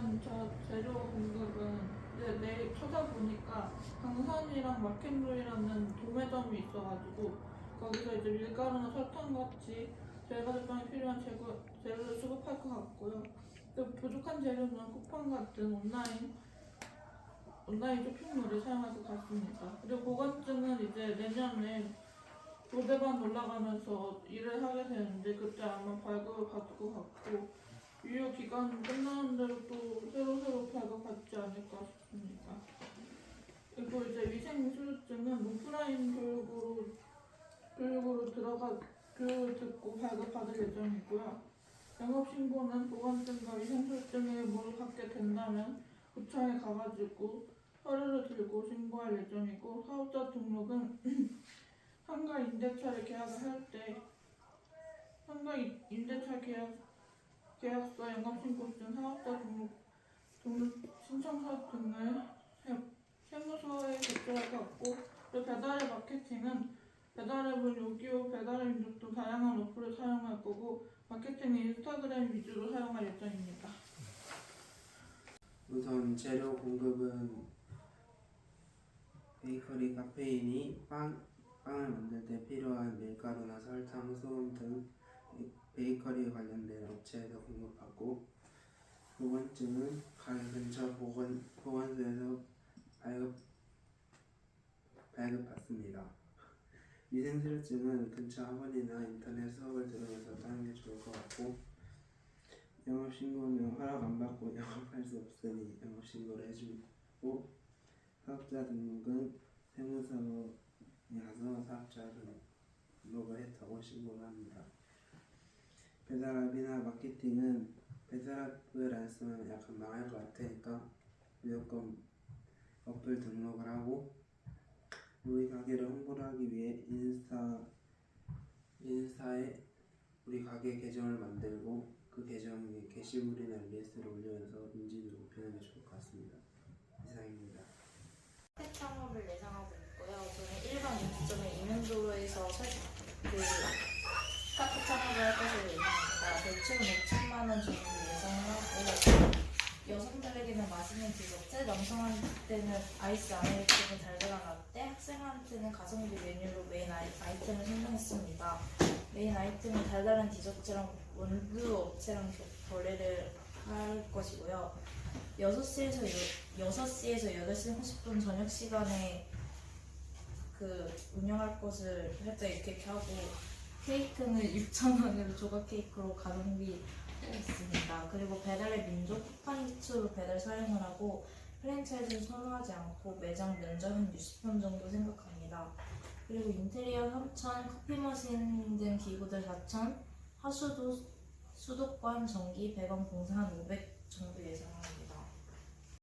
일단 저 재료 공급은 이제 내일 찾아보니까 강산이랑 마켓루이라는 도매점이 있어가지고 거기서 이제 밀가루나 설탕 같이 제과 제빵에 필요한 재고, 재료를 수급할 것 같고요. 또 부족한 재료는 쿠팡 같은 온라인 온라인 쇼핑몰을 사용할 것 같습니다. 그리고 보관증은 이제 내년에 도대반 올라가면서 일을 하게 되는데 그때 아마 발급을 받을 것 같고 유효 기간 끝나는 대로 또 새로 새로 발급받지 않을까 싶습니다. 그리고 이제 위생 수료증은 오프라인 교육으로 교육으로 들어가 교육을 듣고 발급받을 예정이고요. 영업 신고는 보건증과 위생 수료증을 모두 갖게 된다면 구청에 가가지고 서류를 들고 신고할 예정이고 사업자 등록은 상가 임대차를 계약을 할 때 상가 임- 임대차 계약 계약서, 영업신고증, 사업자 등록, 등록 신청서 등을 세- 세무서에 제출할 것 같고 그리고 배달의 마케팅은 배달앱은 요기요, 배달앱 등 다양한 어플을 사용할 거고 마케팅은 인스타그램 위주로 사용할 예정입니다. 우선 재료 공급은 베이커리 카페인이 빵, 빵을 만들 때 필요한 밀가루나 설탕, 소금 등 베이커리에 관련된 업체에서 공급받고 보건증은 가게 근처 보건, 보건소에서 발급, 발급받습니다. 위생수료증은 근처 학원이나 인터넷 수업을 들으면서 따는 게 좋을 것 같고 영업신고는 허락 안 받고 영업할 수 없으니 영업신고를 해주고 사업자 등록은 세무서에 가서 사업자 등록을 했다고 신고를 합니다. 배달앱이나 마케팅은 배달앱을 안 쓰면 약간 망할 것 같으니까 무조건 어플 등록을 하고 우리 가게를 홍보를 하기 위해 인스타 인스타에 우리 가게 계정을 만들고 그 계정에 게시물이나 리스트를 올리면서 인지도를 높이는 게 좋을 것 같습니다. 이상입니다. 카페 창업을 예상하고 있고요. 저는 일반 음식점의 이면도로에서 설, 그 카페 창업을 할 것으로 예상합니다. 대출은 5천만 원 정도 예상하고 여성들에게는 맛있는 디저트, 남성한테는 아이스 아메리카노 달달한 라떼, 학생한테는 가성비 메뉴로 메인 아이, 아이템을 선정했습니다. 메인 아이템은 달달한 디저트랑 원두 업체랑 겨- 거래를 할 것이고요. 6시에서 6시에서 8시 30분 저녁 시간에 그 운영할 것을 살짝 이렇게 하고 케이크는 6,000원으로 조각 케이크로 가성비 있습니다. 그리고 배달의 민족 쿠팡이츠로 배달 사용을 하고 프랜차이즈를 선호하지 않고 매장 면적은 60편 정도 생각합니다. 그리고 인테리어 3천, 커피 머신 등 기구들 4천, 하수도 수도관 전기 100원 공사 한 500 정도 예상합니다.